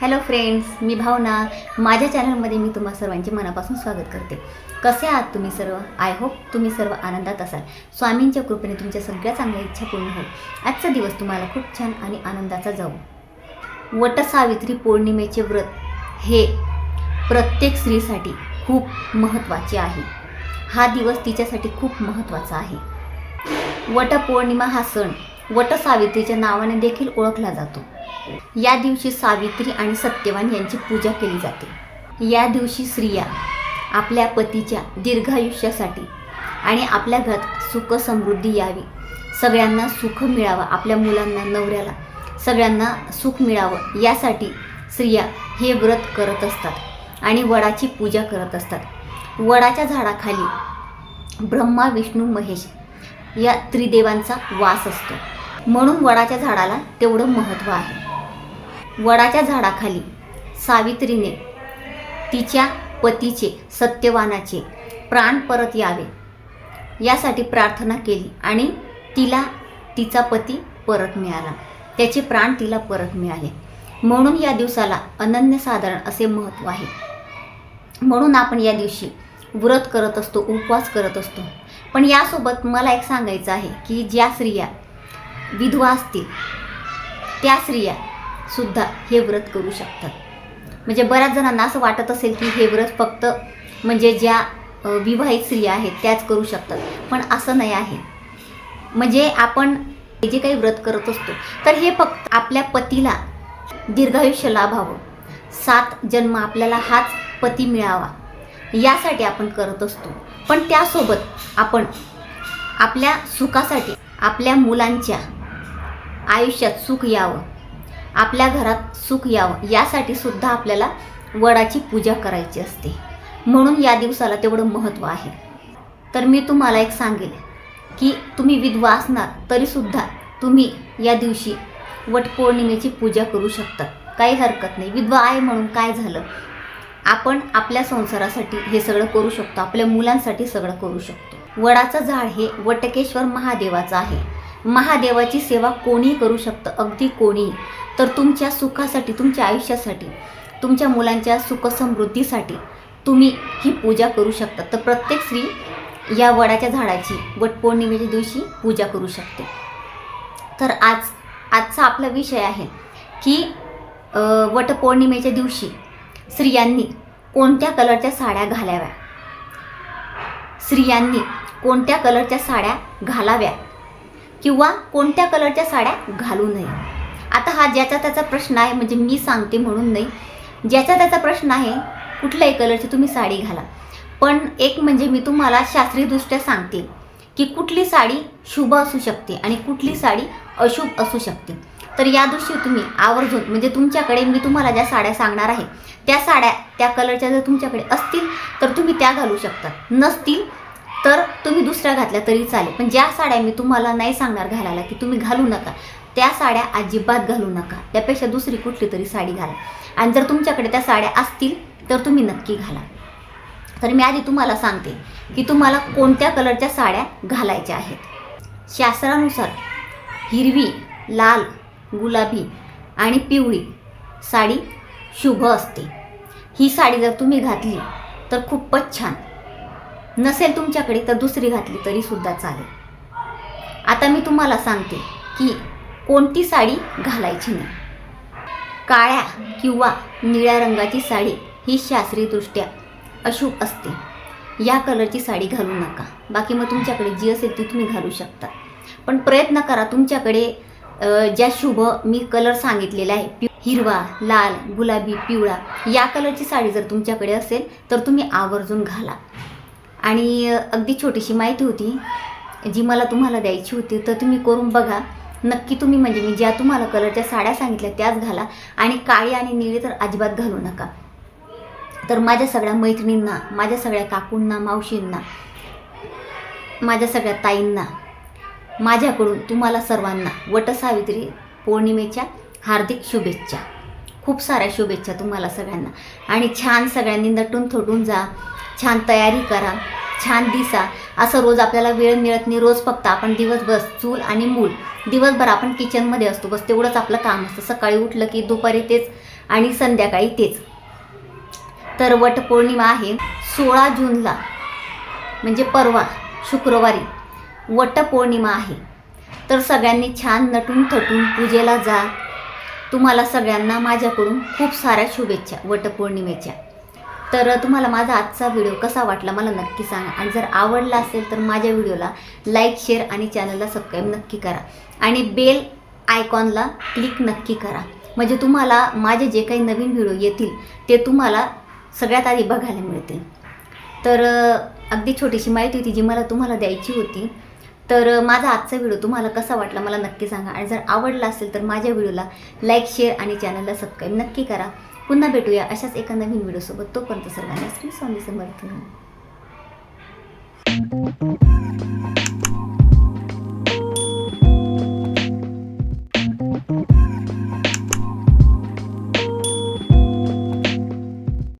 Hello friends मी भावना. माझ्या चॅनलमध्ये मी तुम्हा सर्वांचे मनापासून स्वागत करते. कसे आहात तुम्ही सर्व? आय होप तुम्ही सर्व आनंदात असाल. स्वामींच्या कृपेने तुमच्या सगळ्या चांगल्या इच्छा पूर्ण होईल. आजचा दिवस तुम्हाला खूप छान आणि आनंदाचा जाऊ वटसावित्री पौर्णिमेचे व्रत हे प्रत्येक स्त्रीसाठी खूप महत्त्वाचे आहे. हा दिवस तिच्यासाठी खूप महत्त्वाचा आहे. वटपौर्णिमा हा सण वटसावित्रीच्या नावाने देखील ओळखला जातो. या दिवशी सावित्री आणि सत्यवान यांची पूजा केली जाते. या दिवशी स्त्रिया आपल्या पतीच्या दीर्घायुष्यासाठी आणि आपल्या घरात सुख समृद्धी यावी. सगळ्यांना सुख मिळावं आपल्या मुलांना नवऱ्याला सगळ्यांना सुख मिळावं यासाठी स्त्रिया हे व्रत करत असतात आणि वडाची पूजा करत असतात. वडाच्या झाडाखाली ब्रह्मा विष्णू महेश या त्रिदेवांचा वास असतो. म्हणून वडाच्या झाडाला तेवढं महत्त्व आहे. वडाच्या झाडाखाली. सावित्रीने तिच्या पतीचे सत्यवानाचे प्राण परत यावे. यासाठी प्रार्थना केली आणि तिला तिचा पती परत मिळाला. त्याचे प्राण तिला परत मिळाले. म्हणून या दिवसाला अनन्यसाधारण असे महत्त्व आहे. म्हणून आपण या दिवशी व्रत करत असतो उपवास करत असतो. पण यासोबत मला एक सांगायचं आहे की ज्या स्त्रिया विधवा असतील त्या स्त्रिया सुद्धा हे व्रत करू शकतात. म्हणजे बऱ्याच जणांना असं वाटत असेल की हे व्रत फक्त म्हणजे ज्या विवाहित स्त्रिया आहेत त्याच करू शकतात. पण असं नाही आहे. म्हणजे आपण हे जे काही व्रत करत असतो तर हे फक्त आपल्या पतीला दीर्घायुष्य लाभावं. सात जन्म आपल्याला हाच पती मिळावा. यासाठी आपण करत असतो. पण त्यासोबत आपण आपल्या सुखासाठी आपल्या मुलांच्या आयुष्यात सुख यावं. आपल्या घरात सुख यावं यासाठी सुद्धा आपल्याला वडाची पूजा करायची असते. म्हणून या दिवसाला तेवढं महत्त्व आहे. तर मी तुम्हाला एक सांगेल की तुम्ही विधवा असणार तरीसुद्धा तुम्ही या दिवशी वटपौर्णिमेची पूजा करू शकता. काही हरकत नाही. विधवा आहे म्हणून काय झालं? आपण आपल्या संसारासाठी हे सगळं करू शकतो. आपल्या मुलांसाठी सगळं करू शकतो. वडाचं झाड हे वटकेश्वर महादेवाचं आहे. महादेवाची सेवा कोणीही करू शकतं अगदी कोणीही. तर तुमच्या सुखासाठी तुमच्या आयुष्यासाठी तुमच्या मुलांच्या सुखसमृद्धीसाठी तुम्ही ही पूजा करू शकता. तर प्रत्येक स्त्री या वडाच्या झाडाची वटपौर्णिमेच्या दिवशी पूजा करू शकते. तर आज आजचा आपला विषय आहे की वटपौर्णिमेच्या दिवशी स्त्रियांनी कोणत्या कलरच्या साड्या घालाव्या? स्त्रियांनी कोणत्या कलरच्या साड्या घालाव्या? किंवा कोणत्या कलरच्या साड्या घालू नये. आता हा ज्याचा त्याचा प्रश्न आहे म्हणजे मी सांगते म्हणून नाही. ज्याचा त्याचा प्रश्न आहे कुठल्याही कलरची तुम्ही साडी घाला. पण एक म्हणजे मी तुम्हाला शास्त्रीयदृष्ट्या सांगते की कुठली साडी शुभ असू शकते आणि कुठली साडी अशुभ असू शकते. तर या दृष्टी तुम्ही आवर्जून म्हणजे तुमच्याकडे मी तुम्हाला ज्या साड्या सांगणार आहे त्या साड्या त्या कलरच्या जर तुमच्याकडे असतील तर तुम्ही त्या घालू शकता. नसतील तर तुम्ही दुसऱ्या घातल्या तरी चालेल. पण ज्या साड्या मी तुम्हाला नाही सांगणार घालायला की तुम्ही घालू नका त्या साड्या अजिबात घालू नका. त्यापेक्षा दुसरी कुठली तरी साडी घाला. आणि जर तुमच्याकडे त्या साड्या असतील तर तुम्ही नक्की घाला. तर मी आधी तुम्हाला सांगते की तुम्हाला कोणत्या कलरच्या साड्या घालायच्या आहेत. शास्त्रानुसार हिरवी लाल गुलाबी आणि पिवळी साडी शुभ असते. ही साडी जर तुम्ही घातली तर खूपच छान. नसेल तुमच्याकडे तर दुसरी घातली तरी सुद्धा चालेल. आता मी तुम्हाला सांगते की कोणती साडी घालायची नाही. काळ्या किंवा निळ्या रंगाची साडी ही शास्त्रीयदृष्ट्या अशुभ असते. या कलरची साडी घालू नका. बाकी मग तुमच्याकडे जी असेल ती तुम्ही घालू शकता. पण प्रयत्न करा तुमच्याकडे ज्या शुभ मी कलर सांगितलेला आहे पि- हिरवा लाल गुलाबी पिवळा या कलरची साडी जर तुमच्याकडे असेल तर तुम्ही आवर्जून घाला. आणि अगदी छोटीशी माहिती होती जी मला तुम्हाला द्यायची होती तर तुम्ही करून बघा. नक्की तुम्ही म्हणजे मी ज्या तुम्हाला कलरच्या साड्या सांगितल्या त्याच घाला. आणि काळी आणि निळी तर अजिबात घालू नका. तर माझ्या सगळ्या मैत्रिणींना माझ्या सगळ्या काकूंना मावशींना माझ्या सगळ्या ताईंना माझ्याकडून तुम्हाला सर्वांना वटसावित्री पौर्णिमेच्या हार्दिक शुभेच्छा. खूप साऱ्या शुभेच्छा तुम्हाला सगळ्यांना. आणि छान सगळ्यांनी नटून थोटून जा. छान तयारी करा. छान दिसा. असं रोज आपल्याला वेळ मिळत नाही. रोज फक्त आपण दिवसभर चूल आणि मूल. दिवसभर आपण किचनमध्ये असतो. बस तेवढंच आपलं काम असतं. सकाळी उठलं की दुपारी तेच आणि संध्याकाळी तेच. तर वटपौर्णिमा आहे. सोळा जूनला म्हणजे परवा शुक्रवारी वटपौर्णिमा आहे. तर सगळ्यांनी छान नटून थटून पूजेला जा. तुम्हाला सगळ्यांना माझ्याकडून खूप साऱ्या शुभेच्छा वटपौर्णिमेच्या. तर तुम्हाला माझा आजचा व्हिडिओ कसा वाटला मला नक्की सांगा. आणि जर आवडला असेल तर माझ्या व्हिडिओला लाईक शेअर आणि चॅनलला सबस्क्राईब नक्की करा. आणि बेल आयकॉनला क्लिक नक्की करा. म्हणजे तुम्हाला माझे जे काही नवीन व्हिडिओ येतील ते तुम्हाला सगळ्यात आधी बघायला मिळतील. तर अगदी छोटीशी माहिती होती जी मला तुम्हाला द्यायची होती. तर माझा आजचा व्हिडिओ तुम्हाला कसा वाटला मला नक्की सांगा. आणि जर आवडला असेल तर माझ्या व्हिडिओला लाईक शेअर आणि चॅनलला सबस्क्राईब नक्की करा. पुन्हा भेटूया अशाच एका नवीन व्हिडिओसोबत तोपर्यंत सर्वांना श्री स्वामी समर्थ.